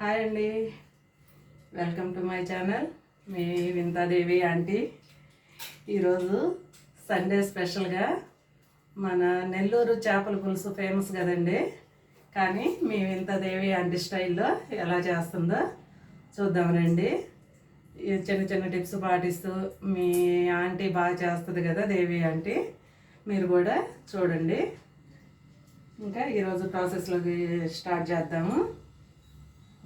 Hi అండి. Welcome to my channel మీ Vinthadevi aunty. ఈరోజు సండే స్పెషల్గా మన నెల్లూరు చేపల పులుసు ఫేమస్ కదండి. కానీ మీ వింతాదేవి ఆంటీ స్టైల్లో ఎలా చేస్తుందో చూద్దాం రండి. ఈ చిన్న చిన్న టిప్స్ పాటిస్తూ మీ ఆంటీ బాగా చేస్తుంది కదా దేవి ఆంటీ మీరు కూడా చూడండి. ఇంకా ఈరోజు ప్రాసెస్లోకి స్టార్ట్ చేద్దాము.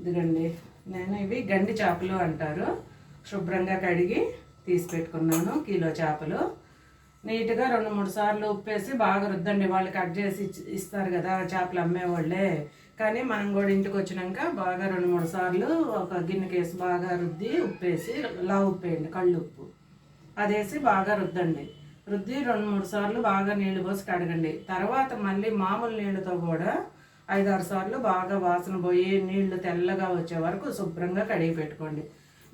ఇదిగండి నేను ఇవి గండి చేపలు అంటారు. శుభ్రంగా కడిగి తీసి పెట్టుకున్నాను కిలో చేపలు. నీట్గా రెండు మూడు సార్లు ఉప్పేసి బాగా రుద్దండి. వాళ్ళు కట్ చేసి ఇచ్చి- ఇస్తారు కదా చేపలు అమ్మేవాళ్ళే కానీ మనం కూడా ఇంటికి వచ్చినాక బాగా రెండు మూడు సార్లు ఒక గిన్నెకేసి బాగా రుద్ది ఉప్పేసి లా ఉప్పేయండి కళ్ళు ఉప్పు. అదేసి బాగా రుద్దండి. రుద్ది రెండు మూడు సార్లు బాగా నీళ్ళు పోసి కడగండి. తర్వాత మళ్ళీ మామూలు నీళ్ళతో కూడా ఐదారు సార్లు బాగా వాసన పోయి నీళ్ళు తెల్లగా వచ్చే వరకు శుభ్రంగా కడిగి పెట్టుకోండి.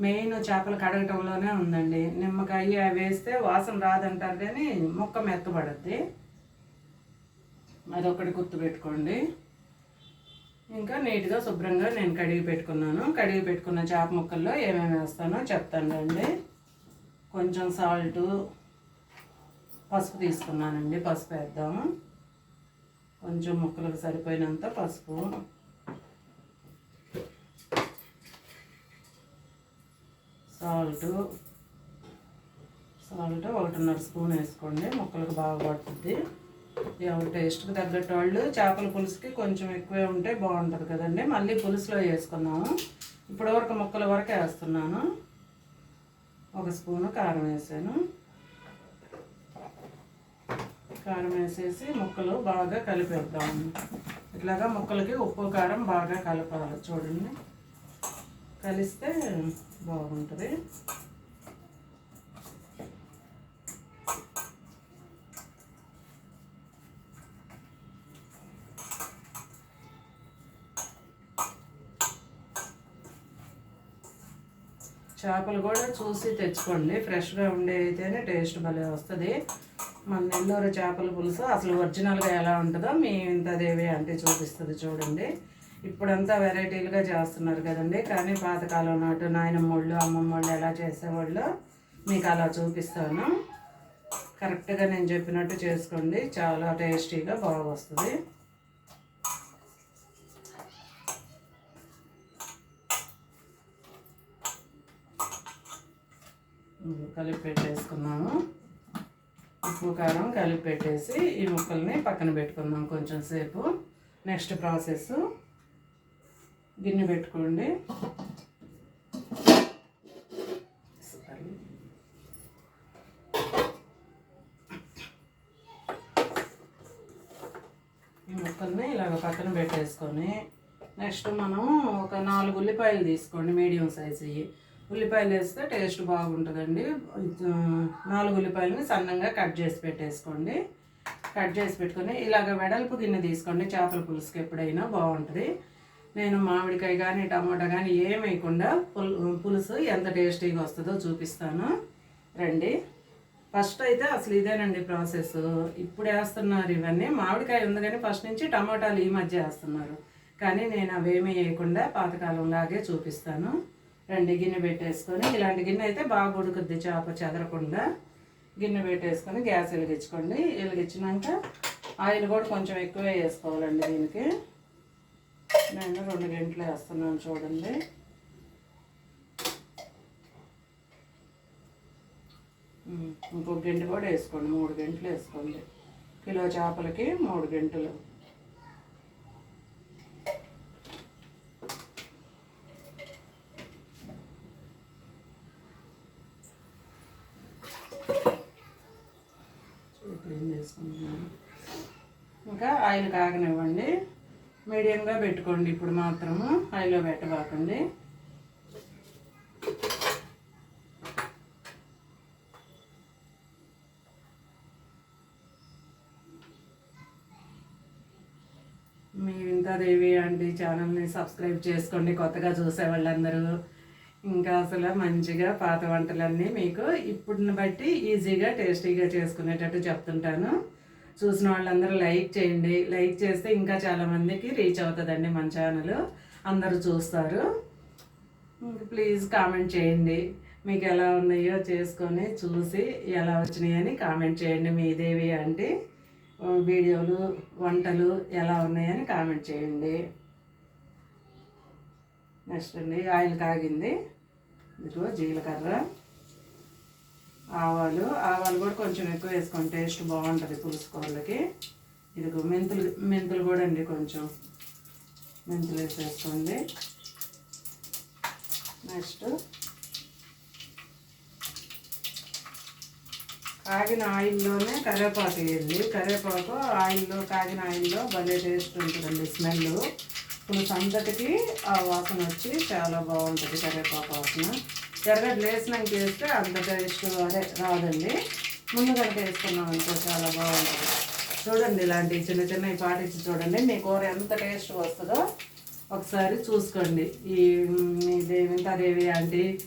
మెయిన్ చేపలు కడగటంలోనే ఉందండి. నిమ్మకాయ అవి వేస్తే వాసన రాదంటారు కానీ ముక్క మెత్తబడుద్ది. అదొకటి గుర్తుపెట్టుకోండి ఇంకా నీట్గా శుభ్రంగా నేను కడిగి పెట్టుకున్నాను. కడిగి పెట్టుకున్న చేప ముక్కల్లో ఏమేమి వేస్తానో చెప్తానండి కొంచెం సాల్టు పసుపు తీసుకున్నానండి. పసుపు వేద్దాము. కొంచెం ముక్కలకు సరిపోయినంత పసుపు. సాల్ట్. సాల్ట్ ఒకటిన్నర స్పూన్ వేసుకోండి. ముక్కలకు బాగా పడుతుంది. ఎవరి టేస్ట్కి తగ్గట్టు వాళ్ళు చేపల పులుసుకి కొంచెం ఎక్కువే ఉంటే బాగుంటుంది కదండి. మళ్ళీ పులుసులో వేసుకున్నాము ఇప్పుడు వరకు ముక్కల వరకు వేస్తున్నాను. ఒక స్పూను కారం వేసాను. కారం వేసేసి ముక్కలు బాగా కలిపేద్దాము ఇట్లాగా ముక్కలకి ఉప్పు కారం బాగా కలపాలి. చూడండి. కలిస్తే బాగుంటుంది. చేపలు కూడా చూసి తెచ్చుకోండి. ఫ్రెష్గా ఉండే అయితేనే టేస్ట్ భలే వస్తుంది. మన నెల్లూరు చేపల పులుసు అసలు ఒరిజినల్గా ఎలా ఉంటుందో మీ ఇంతదేవి అంటే చూపిస్తుంది చూడండి. ఇప్పుడంతా వెరైటీలుగా చేస్తున్నారు కదండి. కానీ పాతకాలం నాటు నాయనమ్మ వాళ్ళు అమ్మమ్మ వాళ్ళు ఎలా చేసేవాళ్ళు మీకు అలా చూపిస్తాను. కరెక్ట్గా నేను చెప్పినట్టు చేసుకోండి. చాలా టేస్టీగా బాగా వస్తుంది. కలిపి పెట్టేసుకున్నాము ఉప్పు కారం కలిపి పెట్టేసి ఈ ముక్కల్ని పక్కన పెట్టుకుందాం కొంచెం సేపు. నెక్స్ట్ ప్రాసెస్ గిన్నె పెట్టుకోండి. ఈ ముక్కల్ని ఇలాగ పక్కన పెట్టేసుకొని నెక్స్ట్ మనం ఒక నాలుగు ఉల్లిపాయలు తీసుకోండి మీడియం సైజు ఉల్లిపాయలు వేస్తే టేస్ట్ బాగుంటుందండి. నాలుగు ఉల్లిపాయలని సన్నంగా కట్ చేసి పెట్టేసుకోండి. కట్ చేసి పెట్టుకొని ఇలాగ వెడల్పు గిన్నె తీసుకోండి. చేపల పులుసుకి ఎప్పుడైనా బాగుంటుంది. నేను మామిడికాయ కానీ టమాటా కానీ ఏమేయకుండా పులుసు ఎంత టేస్టీగా వస్తుందో చూపిస్తాను. రండి. ఫస్ట్ అయితే అసలు ఇదేనండి ప్రాసెస్. ఇప్పుడు వేస్తున్నారు ఇవన్నీ. మామిడికాయ ఉంది కానీ ఫస్ట్ నుంచి టమాటాలు ఈ మధ్య వేస్తున్నారు. కానీ నేను అవేమీ వేయకుండా పాతకాలంలాగే చూపిస్తాను. రెండు గిన్నె పెట్టేసుకొని ఇలాంటి గిన్నె అయితే బాగా ఉడుకుద్ది చేప చెదరకుండా. గిన్నె పెట్టేసుకొని గ్యాస్ వెలిగించుకోండి. వెలిగించినాక ఆయిల్ కూడా కొంచెం ఎక్కువే వేసుకోవాలండి దీనికి. నేను రెండు గంటలు వేస్తున్నాను చూడండి. ఇంకొక గంట కూడా వేసుకోండి. మూడు గంటలు వేసుకోండి. కిలో చేపలకి మూడు గంటలు. ఆయిల్ కాగనివ్వండి. మీడియంగా పెట్టుకోండి ఇప్పుడు మాత్రము. హైలో పెట్టబాకండి. ఇంకా దేవి అండి ఛానల్ని సబ్స్క్రైబ్ చేసుకోండి. కొత్తగా చూసే వాళ్ళందరూ ఇంకా అసలు మంచిగా పాత వంటలన్నీ మీకు ఇప్పుడుని బట్టి ఈజీగా టేస్టీగా చేసుకునేటట్టు చెప్తుంటాను. చూసిన వాళ్ళందరూ లైక్ చేయండి. లైక్ చేస్తే ఇంకా చాలామందికి రీచ్ అవుతుందండి మన ఛానల్. అందరూ చూస్తారు. ప్లీజ్ కామెంట్ చేయండి. మీకు ఎలా ఉన్నాయో చేసుకొని చూసి ఎలా వచ్చినాయని కామెంట్ చేయండి మీ దేవి అంటే వీడియోలు వంటలు ఎలా ఉన్నాయని కామెంట్ చేయండి. నెక్స్ట్ అండి ఆయిల్ కాగింది. ఇదిగో జీలకర్ర. ఆవాలు. ఆవాలు కూడా కొంచెం ఎక్కువ వేసుకొని టేస్ట్ బాగుంటుంది పులుసు కోళ్ళకి ఇదిగో మెంతులు మెంతులు కూడా అండి కొంచెం మెంతులు వేసేసుకోండి. నెక్స్ట్ కాగిన ఆయిల్లోనే కరివేపాకు వేయండి కరివేపాకు ఆయిల్లో కాగిన ఆయిల్లో భలే టేస్ట్ ఉంటుందండి స్మెల్. పులుసు అంతటికి ఆ వాసన వచ్చి చాలా బాగుంటుంది కరివేపాకు వాసన. ఎర్రగడ్డలు వేసినాక వేస్తే అంత టేస్ట్ అదే రాదండి. ముందు కనుక వేసుకున్నాం అనుకో చాలా బాగుంటుంది. చూడండి ఇలాంటి చిన్న చిన్నవి పాటించి చూడండి. మీ కూర ఎంత టేస్ట్ వస్తుందో ఒకసారి చూసుకోండి. ఈ మీ దేవి అంటే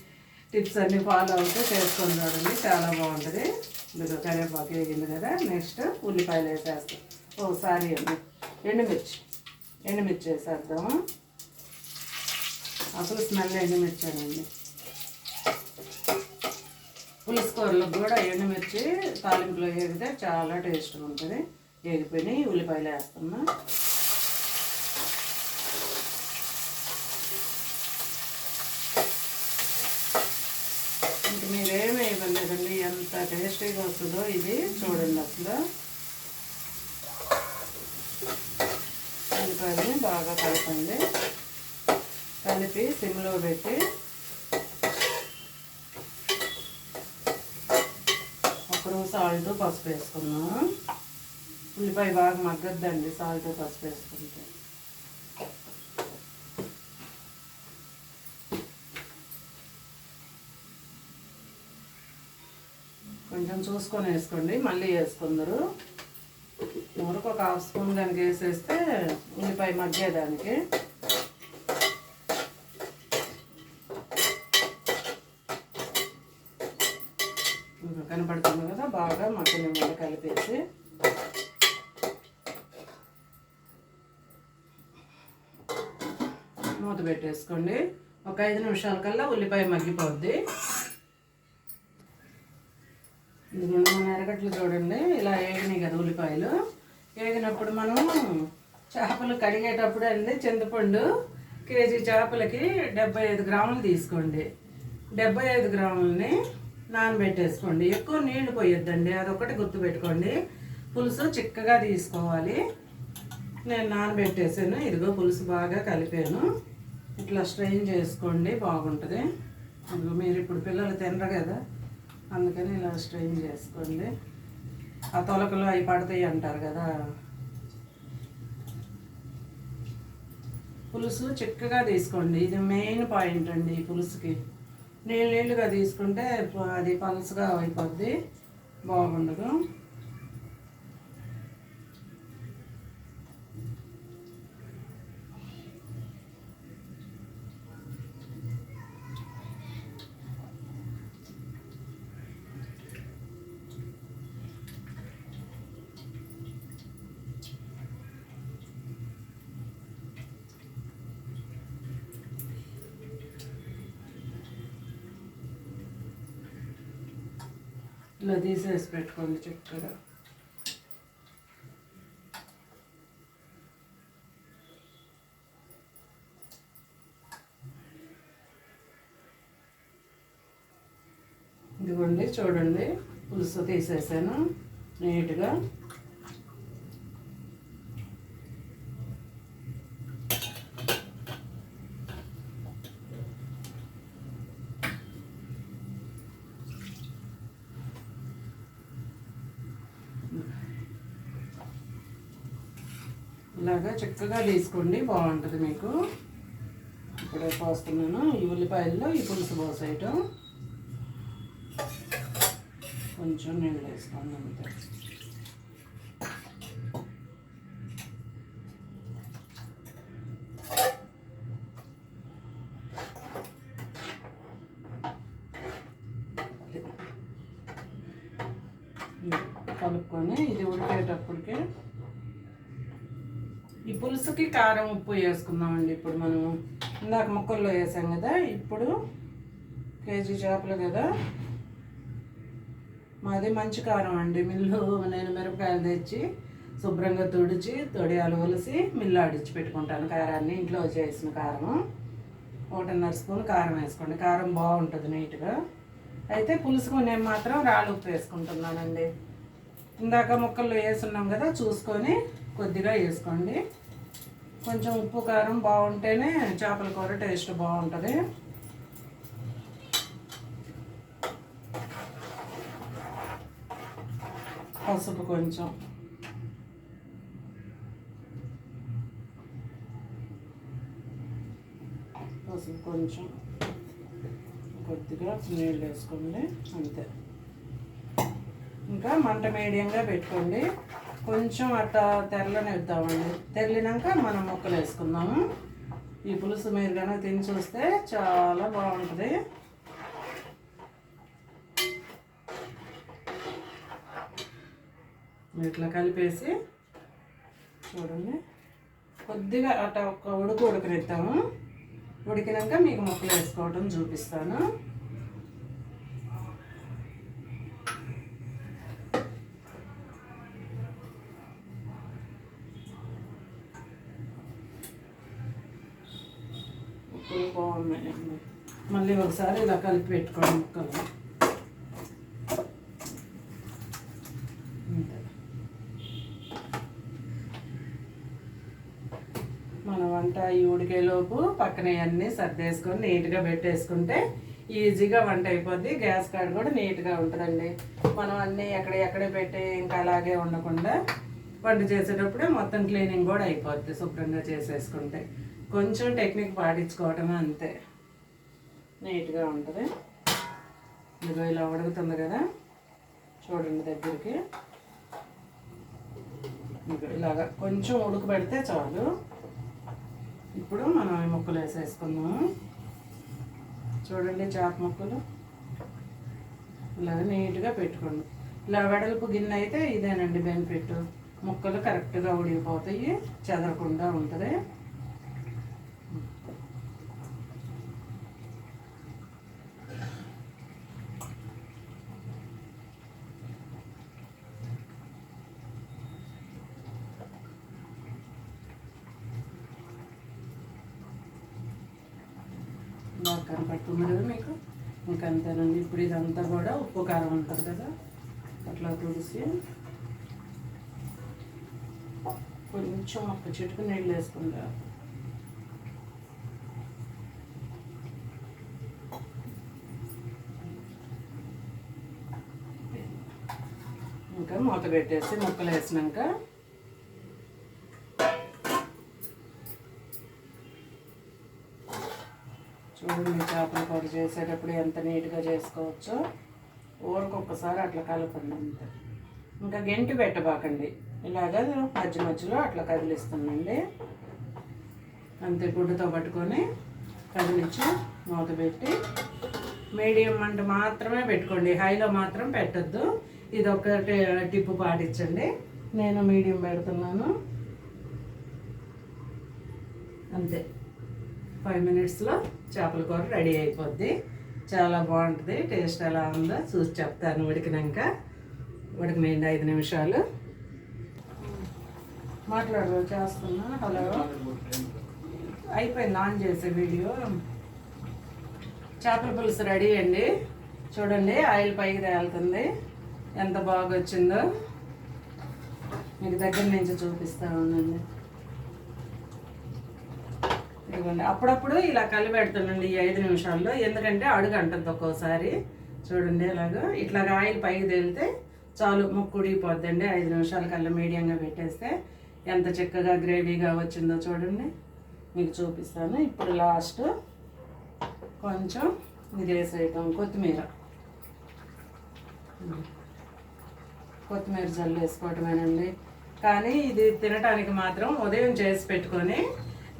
టిప్స్ అన్నీ ఫాలో అవుతే చేసుకొని చూడండి. చాలా బాగుంటుంది. మీరు కరివేపాకు వేగింది కదా. నెక్స్ట్ ఉల్లిపాయలు వేసేస్తాం. ఓ అండి. ఎండుమిర్చి. ఎండుమిర్చి వేసేద్దాము. అసలు స్మెల్ ఎండుమిర్చానండి. పులుసుకూరలకు కూడా ఎండుమిర్చి తాలింపులో వేగితే చాలా టేస్ట్గా ఉంటుంది. వేగిపోయినాయి ఉల్లిపాయలు వేస్తున్నా. ఇంక మీరేమి ఇవ్వలేదండి ఎంత టేస్టీగా వస్తుందో ఇది చూడండి అసలు. ఉల్లిపాయలని బాగా కలపండి. కలిపి సిమ్లో పెట్టి సాల్ట్ పసుపు వేసుకున్నాము ఉల్లిపాయ బాగా మగ్గద్దండి సాల్ట్ పసుపు వేసుకుంటే. కొంచెం చూసుకొని వేసుకోండి మళ్ళీ వేసుకుందరు. ఊరకు ఒక హాఫ్ స్పూన్ కనుక వేసేస్తే ఉల్లిపాయ మగ్గేదానికి. ఇంకా కనపడుతుంది? బాగా మగ్గని కలిపేసి. మూత పెట్టేసుకోండి. ఒక ఐదు నిమిషాల కల్లా ఉల్లిపాయ మగ్గిపోద్ది. ఇదిగోండి ఎరగట్లు చూడండి. ఇలా వేగినాయి కదా ఉల్లిపాయలు. వేగినప్పుడు మనం చేపలు కడిగేటప్పుడు అండి చింతపండు కేజీ చేపలకి డెబ్బై ఐదు గ్రాములు తీసుకోండి. డెబ్బై ఐదు గ్రాములని నానబెట్టేసుకోండి. ఎక్కువ నీళ్ళు పోయొద్దండి. అదొకటి గుర్తుపెట్టుకోండి పులుసు చిక్కగా తీసుకోవాలి. నేను నానబెట్టేసాను. ఇదిగో పులుసు బాగా కలిపాను. ఇట్లా స్ట్రెయిన్ చేసుకోండి. బాగుంటుంది. ఇదిగో మీరు ఇప్పుడు పిల్లలు తినరు కదా. అందుకని ఇలా స్ట్రెయిన్ చేసుకోండి. ఆ తొలకలు అవి పడతాయి అంటారు కదా. పులుసు చిక్కగా తీసుకోండి. ఇది మెయిన్ పాయింట్ అండి ఈ పులుసుకి. నీళ్ళు నీళ్ళుగా తీసుకుంటే అది పలుసుగా అయిపోద్ది. బాగుండదు. ఇలా తీసేసి పెట్టుకోండి చక్కగా. ఇదిగోండి చూడండి పులుసు తీసేసాను నీట్గా. ఇలాగా చక్కగా తీసుకోండి బాగుంటుంది మీకు. ఇప్పుడే పోస్తున్నాను. ఈ ఉల్లిపాయల్లో ఈ పులుసు పోసేయటం. కొంచెం నీళ్ళు వేసుకోండి అంతే. కలుపుకొని ఇది ఉడికేటప్పటికి ఈ పులుసుకి కారం ఉప్పు వేసుకుందామండి. ఇప్పుడు మనం ఇందాక ముక్కల్లో వేసాం కదా ఇప్పుడు కేజీ చేపలు కదా. మాది మంచి కారం అండి. మిల్లు నేను మిరపకాయలు తెచ్చి శుభ్రంగా తుడిచి తొడియాలు ఒలిసి మిల్లు ఆడిచ్చి పెట్టుకుంటాను. కారాన్ని ఇంట్లో చేసిన కారం. ఒకటిన్నర స్పూన్ కారం వేసుకోండి. కారం బాగుంటుంది నీట్గా. అయితే పులుసుకు నేను మాత్రం రాళ్ళు ఉప్పు వేసుకుంటున్నానండి. ఇందాక ముక్కల్లో వేసున్నాం కదా చూసుకొని కొద్దిగా వేసుకోండి. కొంచెం ఉప్పు కారం బాగుంటేనే చేపల కూర టేస్ట్ బాగుంటుంది. పసుపు కొంచెం. పసుపు కొంచెం. కొద్దిగా నీళ్ళు వేసుకోండి అంతే. ఇంకా మంట మీడియంగా పెట్టుకోండి. కొంచెం అట్లా తెరలనిద్దామండి తెరలినాక మనం ముక్కలు వేసుకుందాము. ఈ పులుసు మీరు కనుక తిని చూస్తే చాలా బాగుంటుంది. ఇట్లా కలిపేసి చూడండి. కొద్దిగా అట్లా ఒక ఉడుకు ఉడకనిద్దాము. ఉడికినాక మీకు ముక్కలు వేసుకోవడం చూపిస్తాను. ముక్కలు బాగున్నాయండి మళ్ళీ ఒకసారి ఇలా కలిపి పెట్టుకోండి ముక్కలు. మన వంట ఈ ఉడికేలోపు పక్కన అన్నీ సర్దేసుకొని నీట్గా పెట్టేసుకుంటే ఈజీగా వంట అయిపోద్ది. గ్యాస్ కాడ కూడా నీట్గా ఉంటుందండి. మనం అన్నీ ఎక్కడ ఎక్కడ పెట్టి ఇంకా అలాగే ఉండకుండా వంట చేసేటప్పుడే మొత్తం క్లీనింగ్ కూడా అయిపోద్ది శుభ్రంగా చేసేసుకుంటే. కొంచెం టెక్నిక్ పాటించుకోవటమే అంతే. నీట్గా ఉంటుంది. ఇదిగో ఇలా ఉడుకుతుంది కదా చూడండి దగ్గరికి. ఇలాగా కొంచెం ఉడకబెడితే చాలు. ఇప్పుడు మనం ఈ ముక్కలు వేసేసుకుందాము. చూడండి చేప ముక్కలు. ఇలా నీట్గా పెట్టుకోండి. ఇలా వెడల్పు గిన్నె అయితే ఇదేనండి బెనిఫిట్. ముక్కలు కరెక్ట్గా ఉడికిపోతాయి చెదరకుండా ఉంటుంది. బాగా కనపడుతుంది కదా మీకు? ఇంకా అంతేనండి ఇప్పుడు ఇదంతా కూడా ఉప్పు కారం ఉంటుంది కదా అట్లా తుడిసి కొంచెం ఒక చిటుకు నీళ్ళు వేసుకుంటా ఇంకా మూత పెట్టేసి ముక్కలు వేసినాక చూడండి చేపల కూర చేసేటప్పుడు ఎంత నీట్గా చేసుకోవచ్చో. ఊరికి ఒక్కసారి అట్లా కలపండి అంతే. ఇంకా గెంటి పెట్టబాకండి. ఇలాగా మధ్య మధ్యలో అట్లా కదిలిస్తానండి అంతే గుడ్డుతో పట్టుకొని కదిలించి మూత పెట్టి మీడియం మంట మాత్రమే పెట్టుకోండి. హైలో మాత్రం పెట్టద్దు. ఇది ఒక టిప్పు పాటించండి. నేను మీడియం పెడుతున్నాను. అంతే. ఫైవ్ మినిట్స్లో చేపల కూర రెడీ అయిపోద్ది. చాలా బాగుంటుంది. టేస్ట్ ఎలా ఉందో చూసి చెప్తాను ఉడికినాక. ఉడికినాయండి ఐదు నిమిషాలు. మాట్లాడు చేస్తున్నా. హలో. అయిపోయింది ఆన్ చేసే వీడియో. చేపల పులుసు రెడీ అండి. చూడండి ఆయిల్ పైకి తేలుతుంది. ఎంత బాగా వచ్చిందో మీకు దగ్గర నుంచి చూపిస్తా ఉండండి. ఇదిగోండి అప్పుడప్పుడు ఇలా కలిపెడుతుండండి ఈ ఐదు నిమిషాల్లో. ఎందుకంటే అడుగు అంటుంది ఒక్కోసారి. చూడండి ఇలాగా ఇట్లాగా ఆయిల్ పైకి తేలితే చాలు ముక్కుడిపోద్దండి ఐదు నిమిషాల కల్లా మీడియంగా పెట్టేస్తే ఎంత చక్కగా గ్రేవీగా వచ్చిందో చూడండి. మీకు చూపిస్తాను. ఇప్పుడు లాస్ట్ కొంచెం ఇది వేసేయటం. కొత్తిమీర. కొత్తిమీర జల్లు వేసుకోవటమేనండి. కానీ ఇది తినటానికి మాత్రం ఉదయం చేసి పెట్టుకొని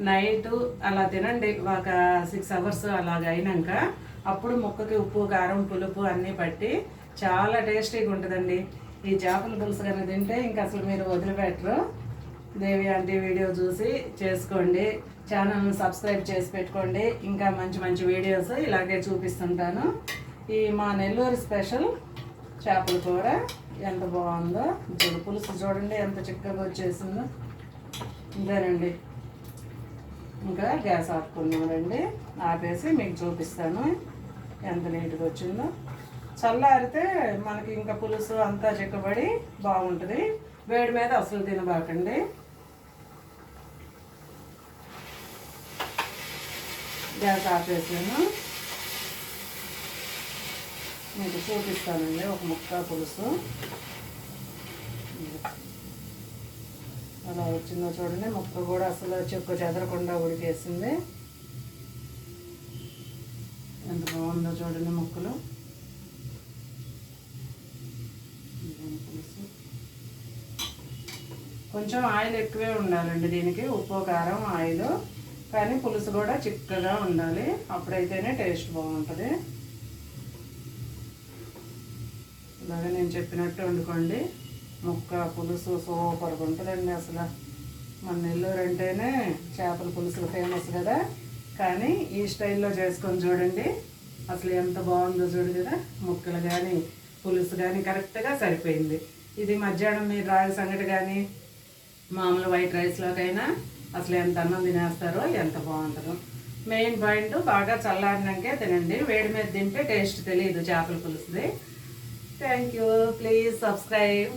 నైట్ అలా తినండి. ఒక సిక్స్ అవర్స్ అలాగ అయినాక అప్పుడు ముక్కకి ఉప్పు కారం పులుపు అన్నీ పట్టి చాలా టేస్టీగా ఉంటుందండి ఈ చేపల పులుసు కనుక తింటే ఇంకా అసలు మీరు వదిలిపెట్టరు. దేవి ఆంటీ వీడియో చూసి చేసుకోండి. ఛానల్ సబ్స్క్రైబ్ చేసి పెట్టుకోండి. ఇంకా మంచి మంచి వీడియోస్ ఇలాగే చూపిస్తుంటాను. ఈ మా నెల్లూరు స్పెషల్ చేపల కూర ఎంత బాగుందో. చూడు పులుసు చూడండి ఎంత చిక్కగా వచ్చేసిందో. ఇంతేనండి ఇంకా గ్యాస్ ఆపుకున్నామండి ఆపేసి మీకు చూపిస్తాను ఎంత నీట్గా వచ్చిందో. చల్లారితే మనకి ఇంకా పులుసు అంతా చిక్కబడి బాగుంటుంది. వేడి మీద అసలు తినబాకండి. గ్యాస్ ఆపేసాను మీకు చూపిస్తానండి ఒక ముక్క పులుసు. అలా వచ్చిందో చూడండి ముక్క కూడా అసలు చెక్కు చెదరకుండా ఉడికేసింది. ఎంత బాగుందో చూడండి ముక్కలు. కొంచెం ఆయిల్ ఎక్కువే ఉండాలండి దీనికి ఉప్పు కారం ఆయిల్. కానీ పులుసు కూడా చిక్కగా ఉండాలి. అప్పుడైతేనే టేస్ట్ బాగుంటుంది. ఇలాగే నేను చెప్పినట్టు వండుకోండి. ముక్క పులుసు సూపర్గా ఉంటుందండి అసలు. మన నెల్లూరు అంటేనే చేపల పులుసు ఫేమస్ కదా. కానీ ఈ స్టైల్లో చేసుకొని చూడండి. అసలు ఎంత బాగుందో చూడు కదా. ముక్కలు కానీ పులుసు కానీ కరెక్ట్గా సరిపోయింది. ఇది మధ్యాహ్నం మీరు రాయల సంగటి కానీ మామూలు వైట్ రైస్లోకైనా అసలు ఎంత అన్నం తినేస్తారో ఎంత బాగుంటుందో. మెయిన్ పాయింట్ బాగా చల్లారినాకే తినండి. వేడి మీద తింటే టేస్ట్ తెలియదు చేపల పులుసుది. Thank you please subscribe